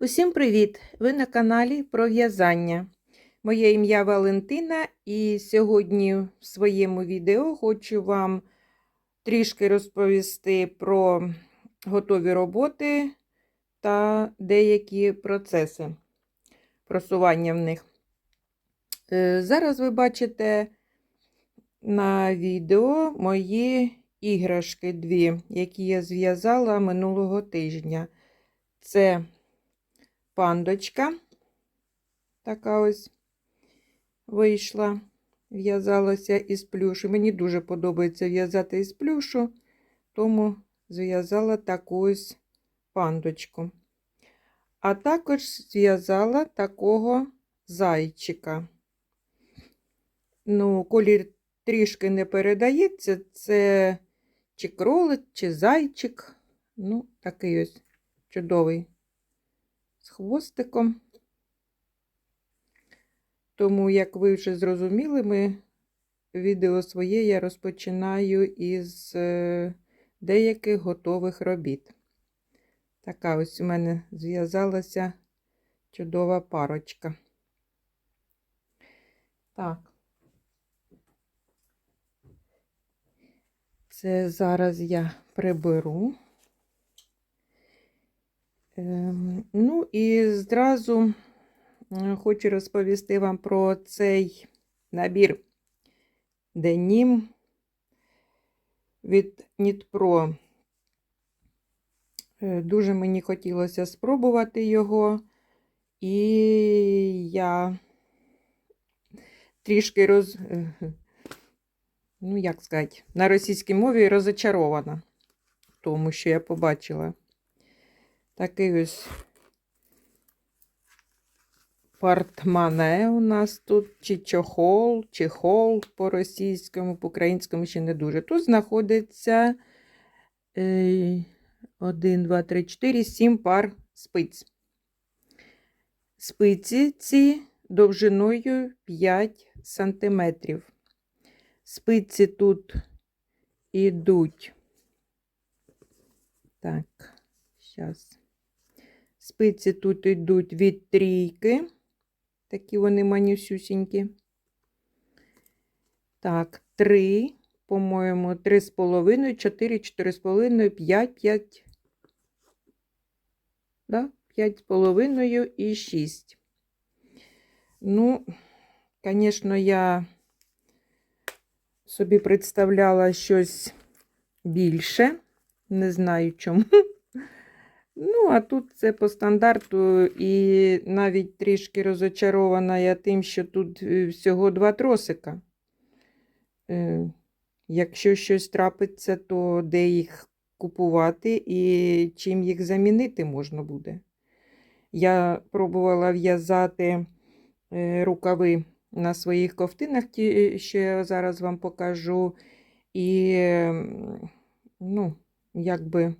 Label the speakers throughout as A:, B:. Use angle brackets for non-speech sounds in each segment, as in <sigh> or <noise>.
A: Усім привіт! Ви на каналі про в'язання. Моє ім'я Валентина, і сьогодні в своєму відео хочу вам трішки розповісти про готові роботи та деякі процеси просування в них. Е, Зараз ви бачите на відео мої іграшки дві, які я зв'язала минулого тижня. Це пандочка. Така ось вийшла, в'язалася із плюшу. Мені дуже подобається в'язати із плюшу, тому зв'язала таку ось пандочку. А також зв'язала такого зайчика. Ну, колір трішки не передається, це чи кролик, чи зайчик. Ну, такий ось чудовий з хвостиком. Тому, як ви вже зрозуміли, ми відео своє я розпочинаю із е, деяких готових робіт. Така ось у мене зв'язалася чудова парочка. Так. Це зараз я приберу. Ем, Ну і зразу хочу розповісти вам про цей набір денім від Нітпро. Е, Дуже мені хотілося спробувати його, і я трішки роз... е, ну, як сказати, на російській мові розочарована в тому, що я побачила. Такий ось портмане у нас тут, чи чохол, чи хол по-російському, по-українському ще не дуже. Тут знаходиться 1, 2, 3, 4, 7 пар спиць. Спиці ці довжиною 5 сантиметрів. Спиці тут ідуть. Так, зараз. Спиці тут йдуть від трійки. Такі вони манюсюсінькі. Так, 3, по-моєму, 3,5, 4, 4,5, 5, 5. Да? 5,5 і 6. Ну, звісно, я собі представляла щось більше. Не знаю чому. Ну, а тут це по стандарту, і навіть трішки розочарована я тим, що тут е, всього два тросика. Е, Якщо щось трапиться, то де їх купувати і чим їх замінити можна буде. Я пробувала в'язати е, рукави на своїх ковтинах, ті, що я зараз вам покажу. І, ну, якби.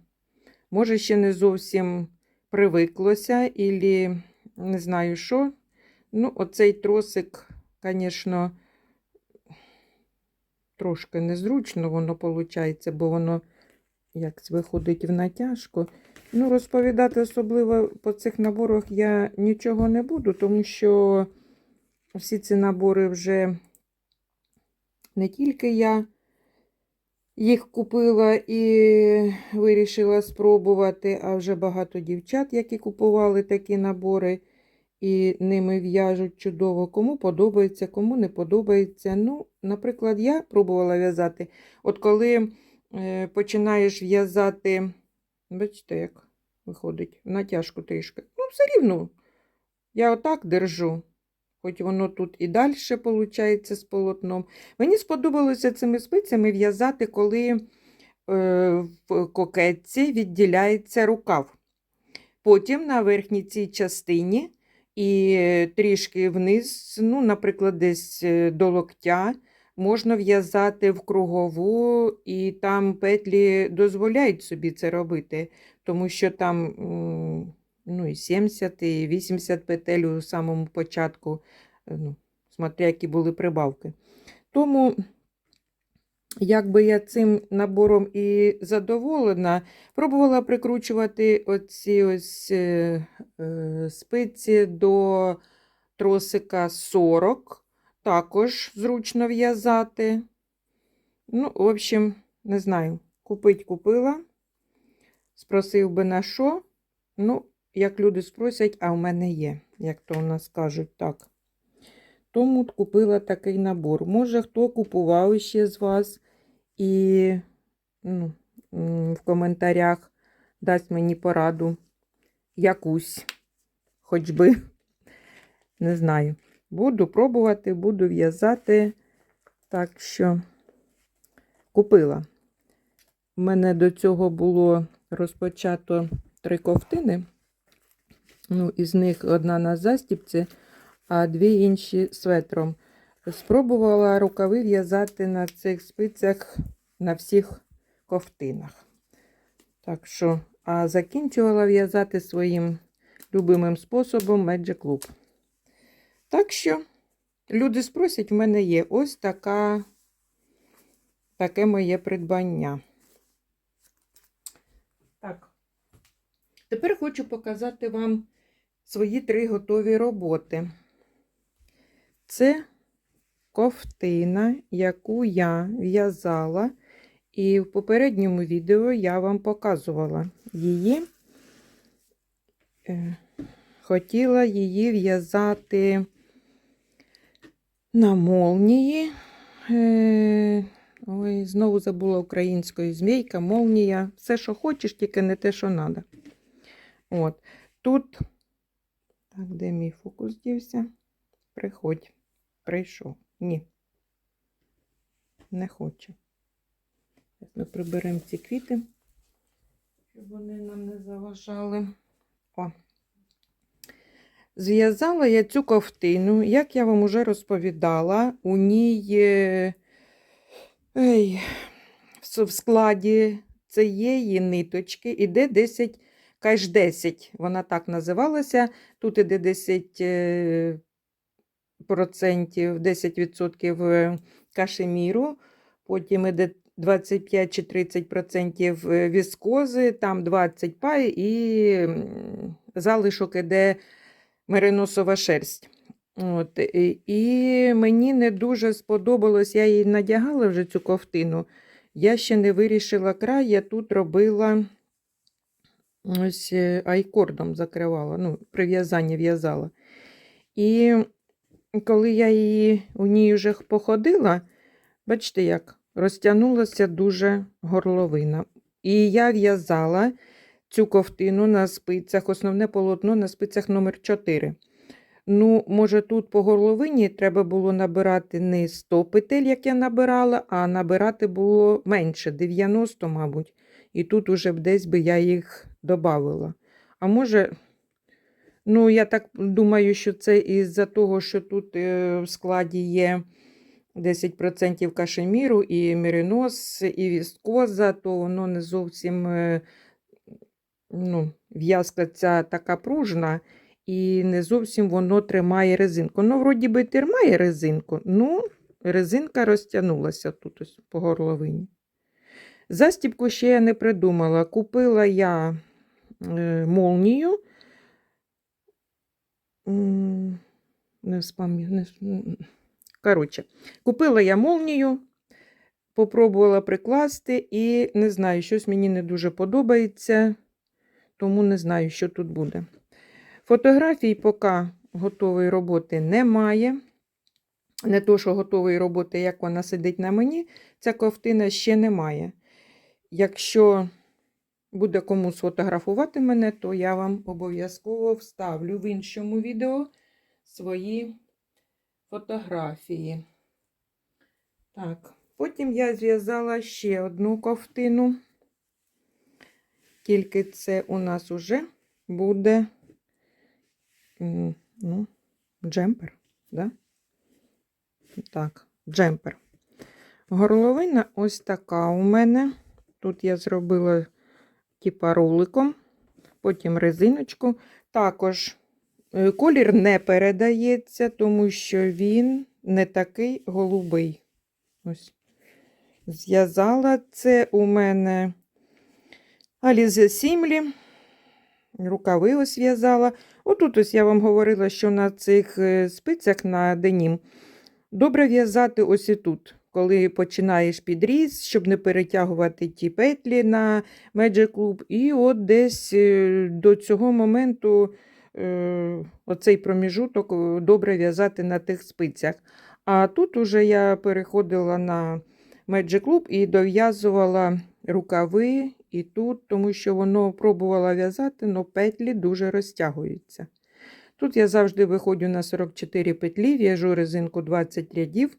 A: Може, ще не зовсім привиклося, і не знаю що. Ну, оцей тросик, звісно, трошки незручно воно виходить, бо воно як виходить в натяжку. Ну, розповідати особливо по цих наборах я нічого не буду, тому що всі ці набори вже не тільки я їх купила і вирішила спробувати, а вже багато дівчат, які купували такі набори, і ними в'яжуть чудово. Кому подобається, кому не подобається. Ну, Наприклад, я пробувала в'язати. От коли е, починаєш в'язати, бачите, як виходить, натяжку трішки. Ну, все рівно, я отак держу. Хоч воно тут і далі виходить з полотном. Мені сподобалося цими спицями в'язати, коли е, в кокетці відділяється рукав. Потім на верхній цій частині і трішки вниз, ну, наприклад, десь е, до локтя, можна в'язати в кругову, і там петлі дозволяють собі це робити, тому що там ну, і 70, і 80 петель у самому початку, е, ну, смотря які були прибавки. Тому якби я цим набором і задоволена, пробувала прикручувати оці ось е, е, спиці до тросика 40. Також зручно в'язати. Ну, в общем, не знаю, купить купила. Спросив би на що. Ну, як люди спросять, а в мене є, як то у нас кажуть так. Тому купила такий набор. Може, хто купував ще з вас і ну, в коментарях дасть мені пораду якусь, хоч би, <laughs> не знаю. Буду пробувати, буду в'язати. Так що купила. У мене до цього було розпочато три ковтини. Ну, із них одна на застіпці, а дві інші светром. Спробувала рукави в'язати на цих спицях на всіх ковтинах. Так що, а закінчувала в'язати своїм любимим способом Magic Loop. Так що, люди спросять, в мене є ось така, таке моє придбання. Так. Тепер хочу показати вам свої три готові роботи. Це ковтина, яку я в'язала, і в попередньому відео я вам показувала її. Е, Хотіла її в'язати на молнії. Е, Ой, знову забула українською змійка, молнія. Все, що хочеш, тільки не те, що треба. От. Тут, так, де мій фокус дівся? Приходь. Прийшов. Ні. Не хоче. Ми приберемо ці квіти, щоб вони нам не заважали. О. Зв'язала я цю ковтину, як я вам уже розповідала, у ній е, ей, в складі цієї ниточки іде 10 кайш 10. Вона так називалася. Тут іде 10 е, процентів, 10% е, кашеміру, потім іде 25 чи 30% е, віскози, там 20 пай і залишок іде мериносова шерсть. От, і мені не дуже сподобалось, я її надягала вже цю ковтину. Я ще не вирішила край, я тут робила ось е, айкордом закривала, ну, прив'язання в'язала. І коли я її у ній вже походила, бачите, як розтягнулася дуже горловина. І я в'язала цю ковтину на спицях, основне полотно на спицях номер 4 Ну, може, тут по горловині треба було набирати не 100 петель, як я набирала, а набирати було менше, 90, мабуть. І тут уже десь би я їх додавала. А може, ну, я так думаю, що це із-за того, що тут е, в складі є 10% кашеміру і меринос, і віскоза, то воно не зовсім е, ну, в'язка ця така пружна, і не зовсім воно тримає резинку. Ну, вроді би, тримає резинку, ну, резинка розтягнулася тут ось по горловині. Застібку ще я не придумала. Купила я е, молнію. Не вспам'ятаю. Не... с- м. Коротше, купила я молнію, попробувала прикласти, і не знаю, щось мені не дуже подобається, тому не знаю, що тут буде. Фотографій поки готової роботи немає. Не то, що готової роботи, як вона сидить на мені, ця ковтина ще немає. Якщо буде кому сфотографувати мене, то я вам обов'язково вставлю в іншому відео свої фотографії. Так, потім я зв'язала ще одну ковтину. Тільки це у нас уже буде ну, джемпер, да? Так, джемпер. Горловина ось така у мене. Тут я зробила типа роликом, потім резиночку. Також е, колір не передається, тому що він не такий голубий. Ось. Зв'язала це у мене Алізе Сімлі. Рукави ось в'язала. Отут ось я вам говорила, що на цих е, спицях на денім добре в'язати ось і тут, коли починаєш підріз, щоб не перетягувати ті петлі на Magic Club. І от десь е, до цього моменту е, оцей проміжуток е, добре в'язати на тих спицях. А тут уже я переходила на Magic Club і дов'язувала рукави і тут, тому що воно пробувала в'язати, але петлі дуже розтягуються. Тут я завжди виходжу на 44 петлі, в'яжу резинку 20 рядів.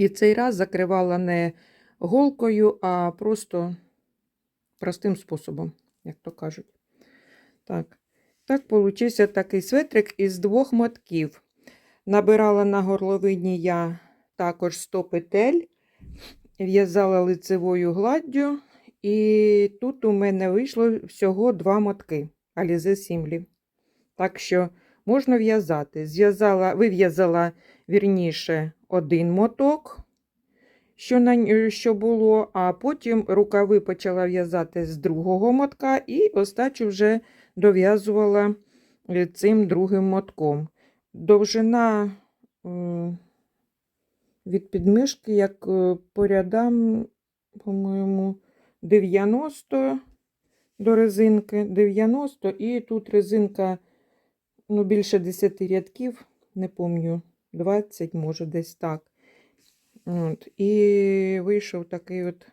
A: І цей раз закривала не голкою, а просто простим способом, як то кажуть. Так, так получився такий светрик із двох мотків. Набирала на горловині я також 100 петель, в'язала лицевою гладдю, і тут у мене вийшло всього два мотки Alize Сімлі. Так що можна в'язати. Зв'язала, вив'язала вірніше один моток, що, на, що було, а потім рукави почала в'язати з другого мотка і остачу вже дов'язувала е, цим другим мотком. Довжина е, від підмишки, як е, по рядам, по-моєму, 90 до резинки, 90, і тут резинка ну, більше 10 рядків, не пам'ятаю, 20, може, десь так. От. І вийшов такий от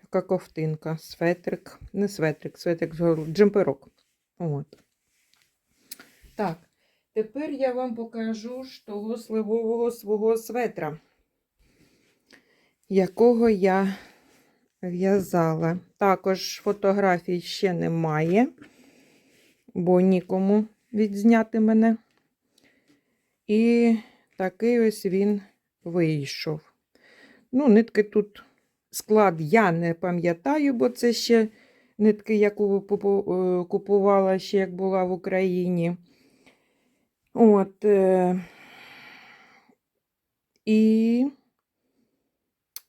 A: така ковтинка, светрик, не светрик, светрик джемперок. От. Так, тепер я вам покажу ж того сливового свого светра, якого я в'язала. Також фотографій ще немає, бо нікому відзняти мене. І такий ось він вийшов. Ну, нитки тут склад я не пам'ятаю, бо це ще нитки, яку е, купувала ще як була в Україні. От. Е... І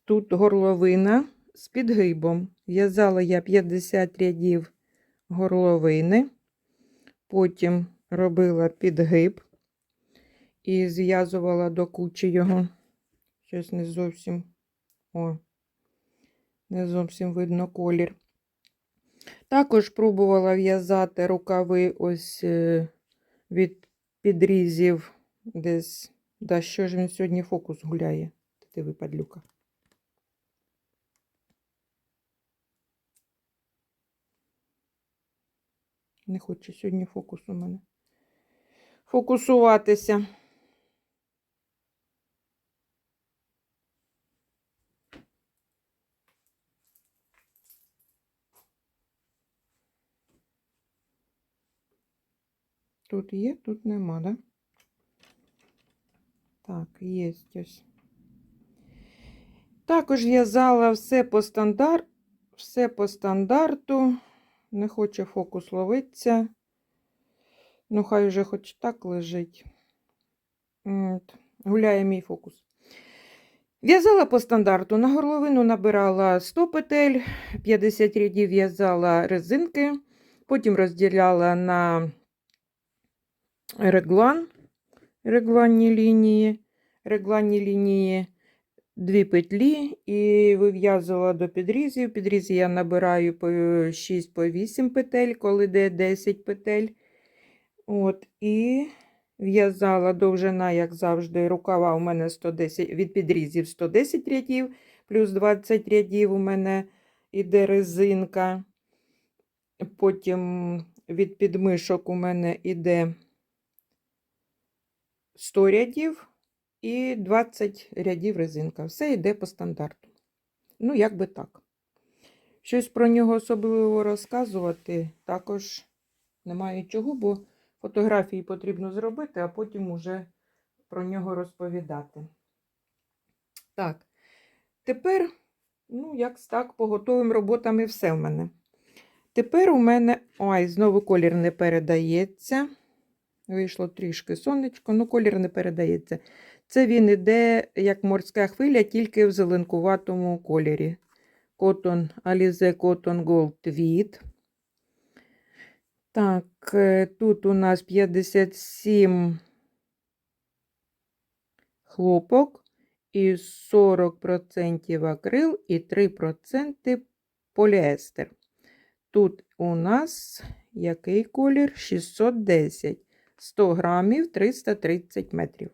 A: тут горловина з підгибом. В'язала я 50 рядів горловини, потім робила підгиб і зв'язувала до кучі його. Щось не зовсім, о, не зовсім видно колір. Також пробувала в'язати рукави ось е, від підрізів десь. Да, що ж він сьогодні фокус гуляє? Ти випадлюка. Не хоче сьогодні фокус у мене. Фокусуватися. Тут є, тут нема, да? Так, є ось. Також в'язала все по стандарт, все по стандарту. Не хоче фокус ловитися. Ну, хай вже хоч так лежить. От. Гуляє мій фокус. В'язала по стандарту. На горловину набирала 100 петель, 50 рядів в'язала резинки, потім розділяла на реглан, регланні лінії, регланні лінії дві петлі і вив'язувала до підрізів. Підрізі я набираю по 6 по 8 петель, коли де 10 петель. От, і в'язала довжина, як завжди, рукава у мене 110, від підрізів 110 рядів, плюс 20 рядів у мене іде резинка. Потім від підмишок у мене іде 100 рядів і 20 рядів резинка. Все йде по стандарту. Ну, як би так. Щось про нього особливо розказувати також немає чого, бо фотографії потрібно зробити, а потім уже про нього розповідати. Так, тепер, ну, як так, по готовим роботам і все в мене. Тепер у мене, ой, знову колір не передається. Вийшло трішки сонечко, ну колір не передається. Це він іде як морська хвиля, тільки в зеленкуватому кольорі. Cotton Alize Cotton Gold Tweed. Так, е, тут у нас 57 хлопок і 40% акрил і 3% поліестер. Тут у нас який колір? 610. 100 грамів 330 метрів.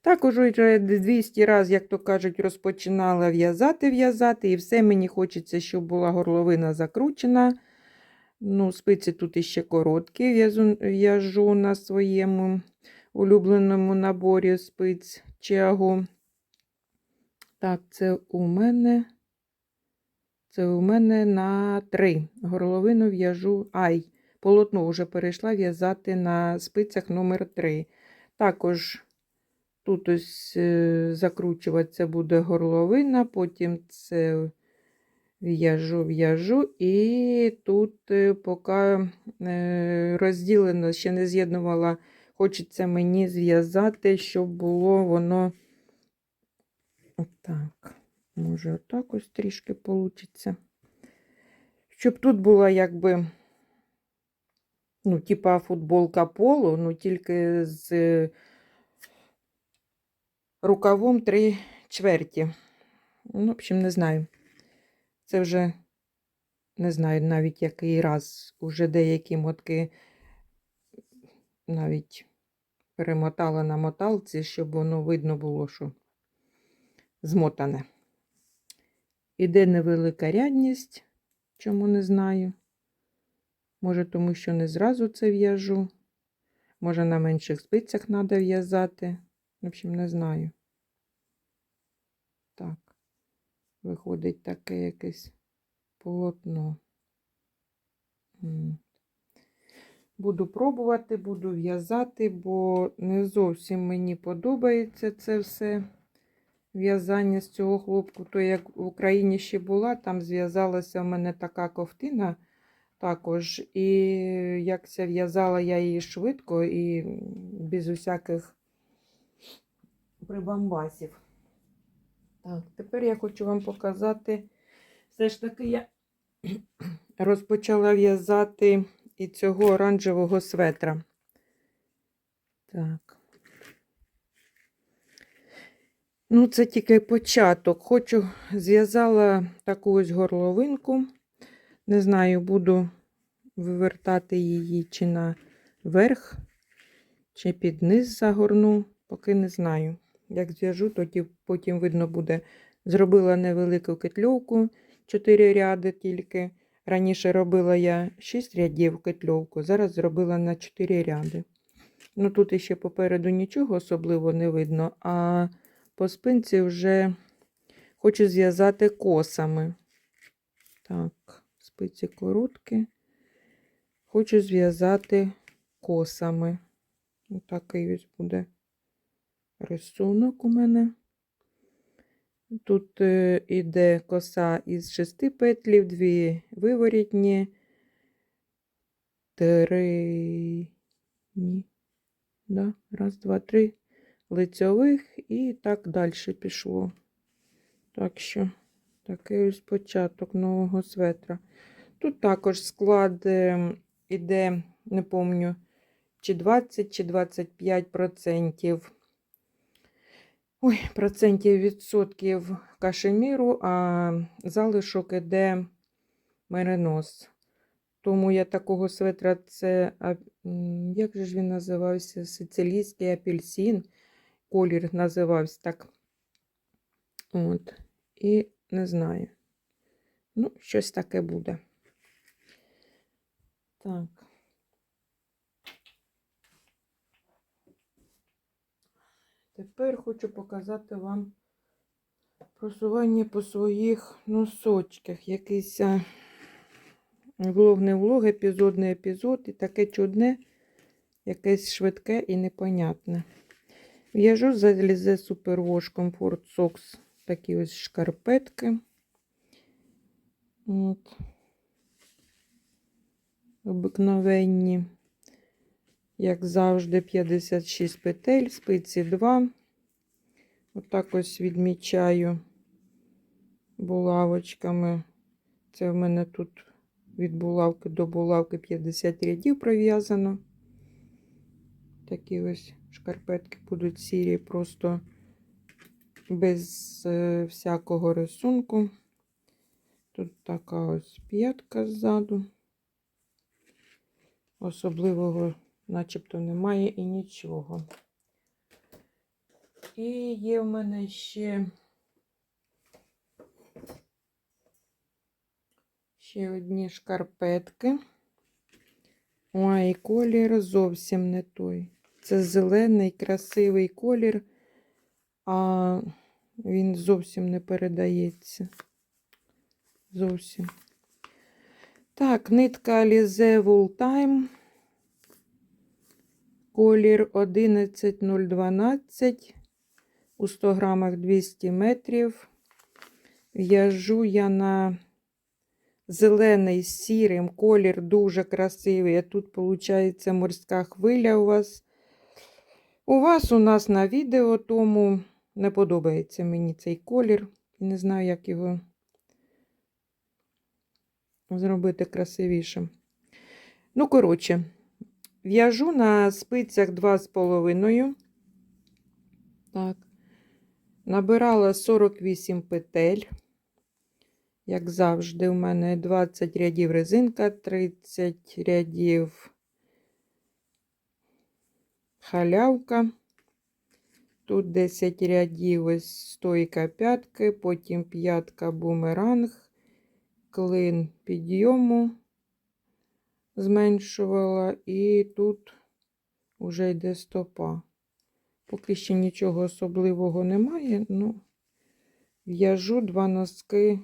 A: Також уже 200 разів, як то кажуть, розпочинала в'язати, в'язати, і все мені хочеться, щоб була горловина закручена. Ну, спиці тут іще короткі, в'яжу на своєму улюбленому наборі спиць чагу. Так, це у мене. Це у мене на 3. Горловину в'яжу. Ай, полотно вже перейшла в'язати на спицях номер 3. Також тут ось е, закручуватися буде горловина, потім це в'яжу, в'яжу, і тут е, поки е, розділено, ще не з'єднувала, хочеться мені зв'язати, щоб було воно. Так, може, отак ось трішки получиться. Щоб тут була якби, ну, типа футболка поло, ну тільки з е, рукавом три чверті. Ну, в общем, не знаю. Це вже не знаю навіть який раз. Уже деякі мотки навіть перемотала на моталці, щоб воно видно було, що змотане. Іде невелика рядність, чому не знаю. Може, тому що не зразу це в'яжу. Може, на менших спицях треба в'язати. В общем, не знаю. Так, виходить таке якесь полотно. Буду пробувати, буду в'язати, бо не зовсім мені подобається це все в'язання з цього хлопку. То як в Україні ще була, там зв'язалася в мене така ковтина також. І якся в'язала я її швидко і без усяких прибамбасів. Так, тепер я хочу вам показати. Все ж таки я <clears throat> розпочала в'язати і цього оранжевого светра. Так. Ну, це тільки початок. Хочу, зв'язала таку ось горловинку. Не знаю, буду вивертати її чи наверх, чи під низ загорну, поки не знаю. Як зв'яжу, тоді потім видно буде. Зробила невелику кетльовку, 4 ряди тільки. Раніше робила я 6 рядів кетльовку, зараз зробила на 4 ряди. Ну тут ще попереду нічого особливо не видно, а по спинці вже хочу зв'язати косами. Так, спиці короткі. Хочу зв'язати косами. Такий ось буде рисунок у мене. Тут е, іде коса із шести петлів, дві виворітні, три, ні, да, раз, два, три лицьових і так далі пішло. Так що, такий ось початок нового светра. Тут також склад е, іде, не помню, чи 20, чи 25 процентів. Ой, процентів відсотків кашеміру, а залишок іде меринос. Тому я такого светра, це, як же ж він називався? Сицилійський апельсин. Колір називався так. От. І не знаю. Ну, щось таке буде. Так. Тепер хочу показати вам просування по своїх носочках. Якийсь влог не влог, епізод не епізод, і таке чудне, якесь швидке і непонятне. В'яжу за Alize Superwash Comfort Socks такі ось шкарпетки. От. Обикновенні, як завжди, 56 петель, спиці 2. Отак ось відмічаю булавочками. Це в мене тут від булавки до булавки 50 рядів пров'язано. Такі ось шкарпетки будуть сірі, просто без е, всякого рисунку. Тут така ось п'ятка ззаду. Особливого начебто немає і нічого. І є в мене ще ще одні шкарпетки. Ой, колір зовсім не той. Це зелений, красивий колір, а він зовсім не передається. Зовсім. Так, нитка Alize Wool Time. Колір 11012. У 100 грамах 200 метрів. В'яжу я на зелений з сірим. Колір дуже красивий. Тут, виходить, морська хвиля у вас. У вас у нас на відео, тому не подобається мені цей колір. Не знаю, як його зробити красивішим. Ну, коротше, в'яжу на спицях 2,5. Так. Набирала 48 петель. Як завжди, у мене 20 рядів резинка, 30 рядів халявка. Тут 10 рядів ось стойка п'ятки, потім п'ятка бумеранг, клин підйому зменшувала, і тут вже йде стопа. Поки ще нічого особливого немає, ну, в'яжу два носки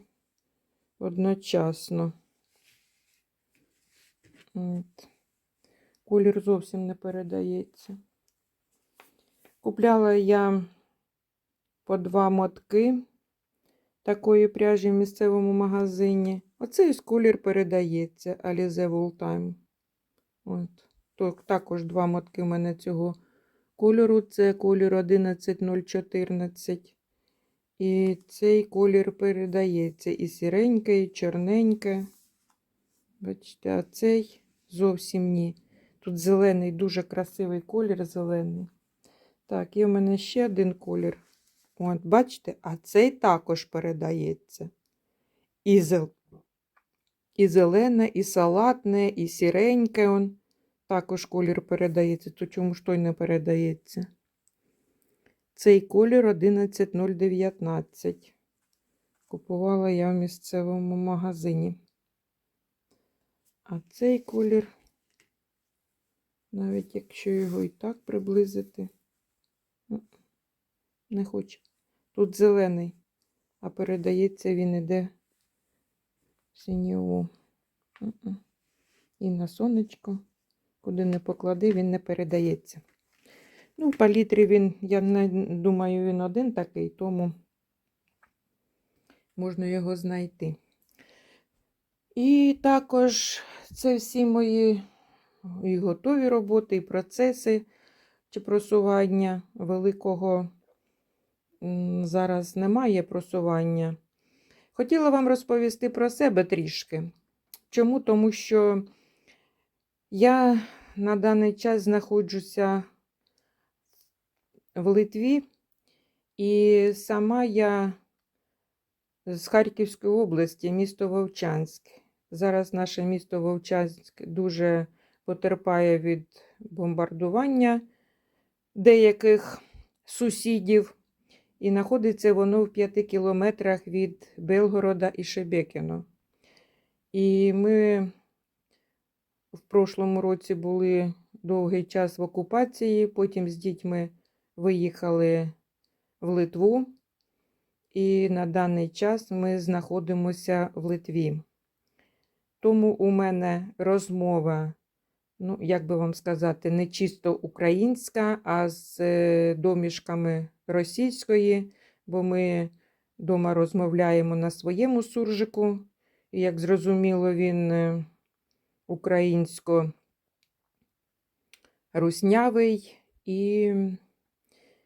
A: одночасно. От. Колір зовсім не передається. Купляла я по два мотки такої пряжі в місцевому магазині. Оцей ось колір передається Alize Wool Time. От. То, також два мотки в мене цього кольору. Це колір 11014. І цей колір передається і сіреньке, і чорненьке. Бачите, а цей зовсім ні. Тут зелений, дуже красивий колір зелений. Так, є в мене ще один колір. От, бачите, а цей також передається. І, зел... і зелене, і салатне, і сіреньке. Он. Також колір передається. То чому ж той не передається? Цей колір 11019. Купувала я в місцевому магазині. А цей колір, навіть якщо його і так приблизити, ну, не хоче. Тут зелений, а передається він іде в синьову. І на сонечко, куди не поклади, він не передається. Ну, в палітрі він, я не думаю, він один такий, тому можна його знайти. І також це всі мої і готові роботи, і процеси чи просування великого зараз немає просування. Хотіла вам розповісти про себе трішки. Чому? Тому що я на даний час знаходжуся в Литві, і сама я з Харківської області, місто Вовчанськ. Зараз наше місто Вовчанськ дуже потерпає від бомбардування деяких сусідів, і знаходиться воно в 5 кілометрах від Белгорода і Шебекіно. І ми в прошлому році були довгий час в окупації, потім з дітьми виїхали в Литву, і на даний час ми знаходимося в Литві. Тому у мене розмова, ну, як би вам сказати, не чисто українська, а з е, домішками російської, бо ми вдома розмовляємо на своєму суржику. І, як зрозуміло, він е, українсько руснявий і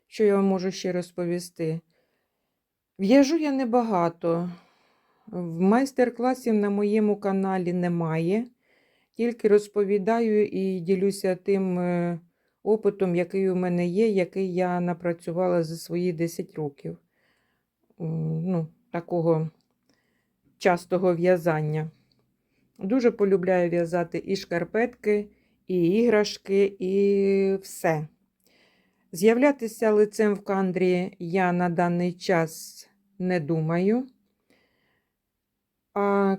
A: що я вам можу ще розповісти? В'яжу я небагато. В майстер-класів на моєму каналі немає. Тільки розповідаю і ділюся тим е, опитом, який у мене є, який я напрацювала за свої 10 років. Ну, такого частого в'язання. Дуже полюбляю в'язати і шкарпетки, і іграшки, і все. З'являтися лицем в кандрі я на даний час не думаю. А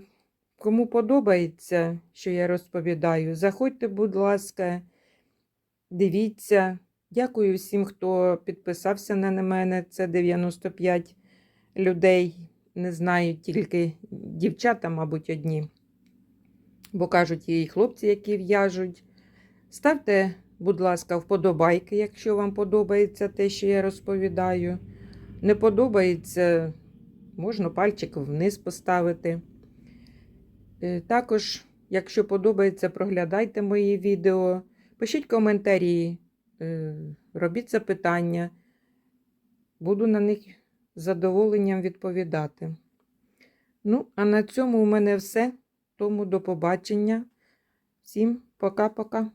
A: кому подобається, що я розповідаю, заходьте, будь ласка, дивіться. Дякую всім, хто підписався на мене. Це 95 людей. Не знаю, тільки дівчата, мабуть, одні. Бо кажуть, є і хлопці, які в'яжуть. Ставте, будь ласка, вподобайки, якщо вам подобається те, що я розповідаю. Не подобається, можна пальчик вниз поставити. Е, Також, якщо подобається, проглядайте мої відео, пишіть коментарі, е, робіть запитання. Буду на них з задоволенням відповідати. Ну, а на цьому у мене все. Тому до побачення. Всім пока-пока.